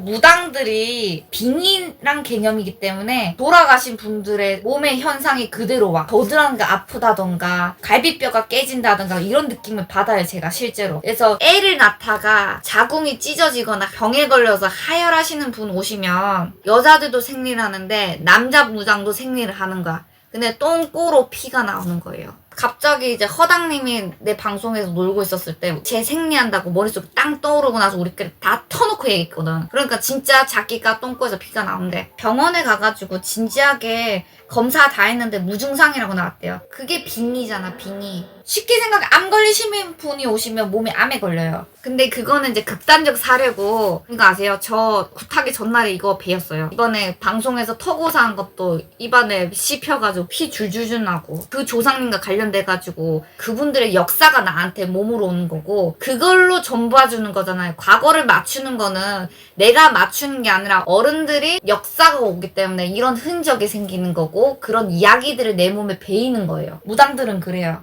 무당들이 빙의란 개념이기 때문에 돌아가신 분들의 몸의 현상이 그대로 와. 겨드랑이가 아프다던가 갈비뼈가 깨진다던가 이런 느낌을 받아요 제가 실제로. 그래서 애를 낳다가 자궁이 찢어지거나 병에 걸려서 하혈하시는 분 오시면 여자들도 생리를 하는데 남자 무당도 생리를 하는 거야. 근데 똥꼬로 피가 나오는 거예요. 갑자기 이제 허당님이 내 방송에서 놀고 있었을 때 제 생리한다고 머릿속에 땅 떠오르고 나서 우리끼리 다 터놓고 얘기했거든. 그러니까 진짜 자기가 똥꼬에서 피가 나온대. 병원에 가가지고 진지하게 검사 다 했는데 무증상이라고 나왔대요. 그게 빙의잖아, 빙의. 쉽게 생각해 암 걸리신 분이 오시면 몸에 암에 걸려요. 근데 그거는 이제 극단적 사례고 그러니까 아세요? 저 굿하기 전날에 이거 배웠어요. 이번에 방송에서 터고사 한 것도 입안에 씹혀가지고 피 줄줄줄 나고 그 조상님과 관련돼가지고 그분들의 역사가 나한테 몸으로 오는 거고 그걸로 전부해주는 거잖아요. 과거를 맞추는 거는 내가 맞추는 게 아니라 어른들이 역사가 오기 때문에 이런 흔적이 생기는 거고 그런 이야기들을 내 몸에 배이는 거예요. 무당들은 그래요.